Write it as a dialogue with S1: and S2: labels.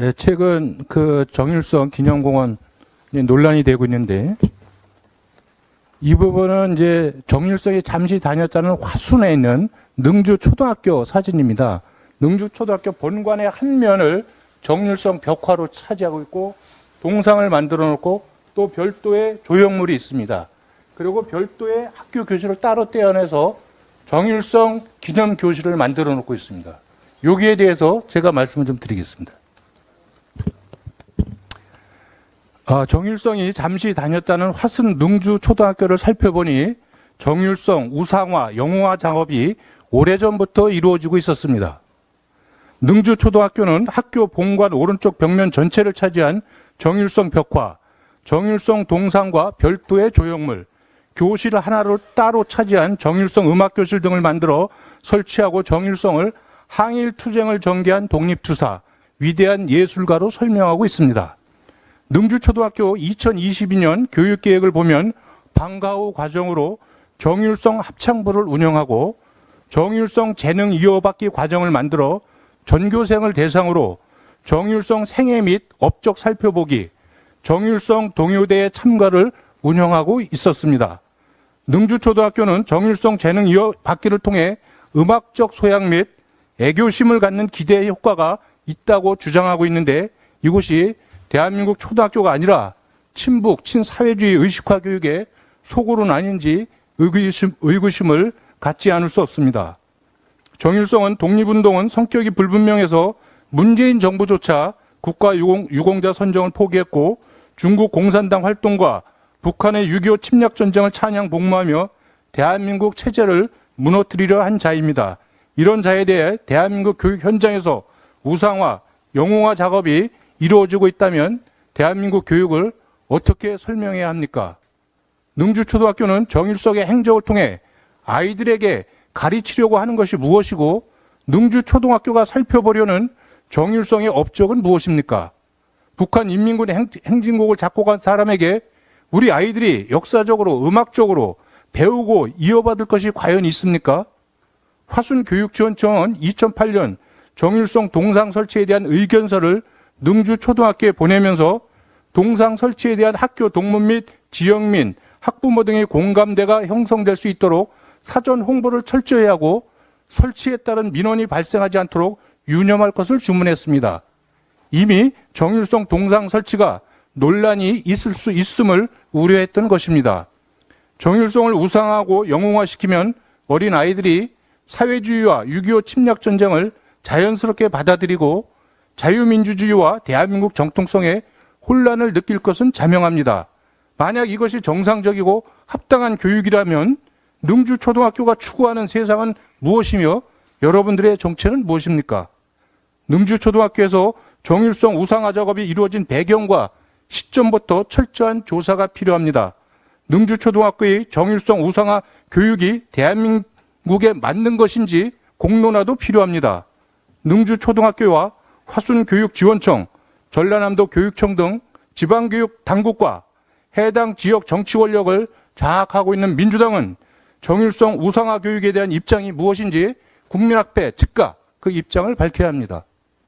S1: 예, 최근 그 정일성 기념공원 논란이 되고 있는데 이 부분은 이제 정일성이 잠시 다녔다는 화순에 있는 능주 초등학교 사진입니다. 능주 초등학교 본관의 한 면을 정일성 벽화로 차지하고 있고 동상을 만들어 놓고 또 별도의 조형물이 있습니다. 그리고 별도의 학교 교실을 따로 떼어내서 정일성 기념 교실을 만들어 놓고 있습니다. 여기에 대해서 제가 말씀을 좀 드리겠습니다. 아, 정일성이 잠시 다녔다는 화순 능주 초등학교를 살펴보니 정일성 우상화, 영웅화 작업이 오래전부터 이루어지고 있었습니다. 능주 초등학교는 학교 본관 오른쪽 벽면 전체를 차지한 정일성 벽화, 정일성 동상과 별도의 조형물, 교실 하나를 따로 차지한 정일성 음악교실 등을 만들어 설치하고 정일성을 항일 투쟁을 전개한 독립투사, 위대한 예술가로 설명하고 있습니다. 능주초등학교 2022년 교육계획을 보면 방과후 과정으로 정일성 합창부를 운영하고 정일성 재능 이어받기 과정을 만들어 전교생을 대상으로 정일성 생애 및 업적 살펴보기, 정일성 동요대회 참가를 운영하고 있었습니다. 능주초등학교는 정일성 재능 이어받기를 통해 음악적 소양 및 애교심을 갖는 기대 효과가 있다고 주장하고 있는데 이곳이 대한민국 초등학교가 아니라 친북, 친사회주의 의식화 교육의 속으로는 아닌지 의구심, 의구심을 갖지 않을 수 없습니다. 정일성은 독립운동은 성격이 불분명해서 문재인 정부조차 국가 유공, 유공자 선정을 포기했고 중국 공산당 활동과 북한의 6.25 침략 전쟁을 찬양 복무하며 대한민국 체제를 무너뜨리려 한 자입니다. 이런 자에 대해 대한민국 교육 현장에서 우상화, 영웅화 작업이 이루어지고 있다면 대한민국 교육을 어떻게 설명해야 합니까? 능주초등학교는 정일성의 행적을 통해 아이들에게 가르치려고 하는 것이 무엇이고 능주초등학교가 살펴보려는 정일성의 업적은 무엇입니까? 북한 인민군의 행, 행진곡을 작곡한 사람에게 우리 아이들이 역사적으로 음악적으로 배우고 이어받을 것이 과연 있습니까? 화순교육지원청은 2008년 정일성 동상 설치에 대한 의견서를 능주 초등학교에 보내면서 동상 설치에 대한 학교 동문 및 지역 민, 학부모 등의 공감대가 형성될 수 있도록 사전 홍보를 철저히 하고 설치에 따른 민원이 발생하지 않도록 유념할 것을 주문했습니다. 이미 정일성 동상 설치가 논란이 있을 수 있음을 우려했던 것입니다. 정일성을 우상하고 영웅화시키면 어린 아이들이 사회주의와 6.25 침략 전쟁을 자연스럽게 받아들이고 자유민주주의와 대한민국 정통성에 혼란을 느낄 것은 자명합니다. 만약 이것이 정상적이고 합당한 교육이라면 능주초등학교가 추구하는 세상은 무엇이며 여러분들의 정체는 무엇입니까? 능주초등학교에서 정일성 우상화 작업이 이루어진 배경과 시점부터 철저한 조사가 필요합니다. 능주초등학교의 정일성 우상화 교육이 대한민국에 맞는 것인지 공론화도 필요합니다. 능주초등학교와 화순교육지원청, 전라남도 교육청 등 지방교육 당국과 해당 지역 정치 권력을 장악하고 있는 민주당은 정일성 우상화 교육에 대한 입장이 무엇인지 국민 앞에 즉각 그 입장을 밝혀야 합니다.